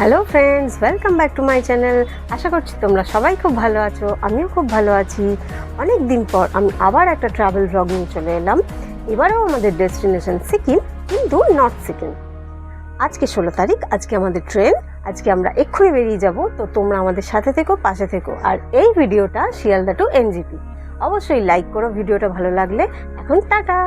Hello friends welcome back to my channel আশা করছি তোমরা সবাই খুব ভালো আছো, আমিও খুব ভালো আছি। অনেক দিন পর আমি আবার একটা ট্রাভেল ব্লগ নিয়ে চলে এলাম। এবারেও আমাদের ডেস্টিনেশন সিকিম, কিন্তু নর্থ সিকিম। আজকে ষোলো তারিখ, আজকে আমাদের ট্রেন আজকে আমরা এক্ষুনি বেরিয়ে যাব। তো তোমরা আমাদের সাথে থেকো, পাশে থেকো। আর এই ভিডিওটা শিয়ালদা টু এনজিপি। অবশ্যই লাইক করো, ভিডিওটা ভালো লাগলে। এখন টাটা!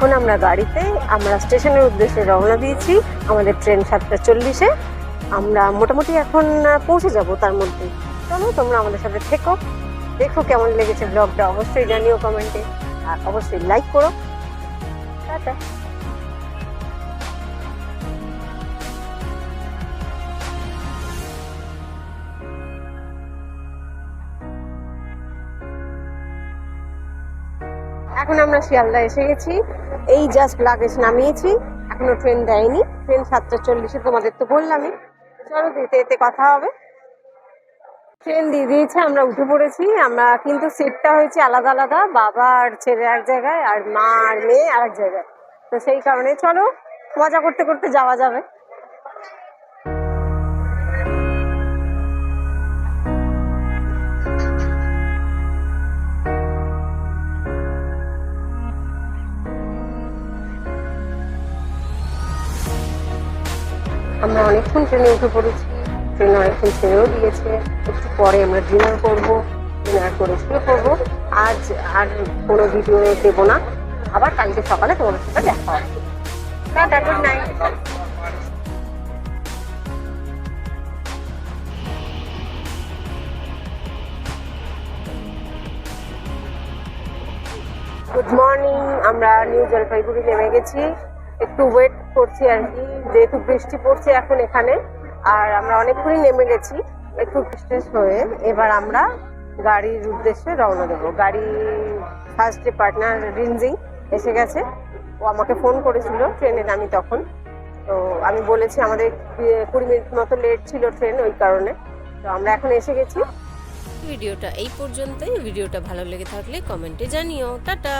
এখন আমরা গাড়িতে, আমরা স্টেশনের উদ্দেশ্যে রওনা দিয়েছি, আমাদের ট্রেন সাতটা চল্লিশে। আমরা মোটামুটি এখন পৌঁছে যাব তার মধ্যে। চলো, তোমরা আমাদের সাথে থেকো। দেখো কেমন লেগেছে ব্লগটা অবশ্যই জানিও কমেন্টে আর অবশ্যই লাইক করো। টাটা। এখন আমরা শিয়ালদা এসে গেছি। এই জাস্ট লাগেজ নামিয়েছি, এখনও ট্রেন দেয়নি। ট্রেন সাতটা চল্লিশে, তোমাদের তো বললামই। চলো যেতে এতে কথা হবে। ট্রেন দিয়ে দিয়েছে, আমরা উঠে পড়েছি। আমরা কিন্তু সিটটা হয়েছে আলাদা আলাদা, বাবা আর ছেলে এক জায়গায়, আর মা আর মেয়ে আর এক জায়গায়। তো সেই কারণে চলো, মজা করতে করতে যাওয়া যাবে। আমরা অনেকক্ষণ ট্রেনে উঠে পড়েছি। ট্রেনে অনেকক্ষণ ছেড়েও দিয়েছে। একটু পরে আমরা ডিনার করব। ডিনার করে শুয়ে পড়ব। আজ আর কোনো ভিডিও দেবো না। আবার কালকে সকালে তোমাদের সাথে দেখা হবে। গুড নাইট গুড মর্নিং আমরা নিউ জলপাইগুড়ি নেমে গেছি। একটু ওয়েট করছি আর কি, যেহেতু বৃষ্টি পড়ছে এখন এখানে। আর আমরা অনেকক্ষণই নেমে গেছি, একটু শেষ হয়ে এবার আমরা গাড়ির উদ্দেশ্যে রওনা দেবো। গাড়ি ফার্স্ট যে পার্টনার রিনজিং এসে গেছে। ও আমাকে ফোন করেছিল ট্রেনে নামি তখন। তো আমি বলেছি আমাদের কুড়ি মিনিট মতো লেট ছিল ট্রেন ওই কারণে। তো আমরা এখন এসে গেছি। ভিডিওটা এই পর্যন্তই। ভিডিওটা ভালো লেগে থাকলে কমেন্টে জানিও। টাটা!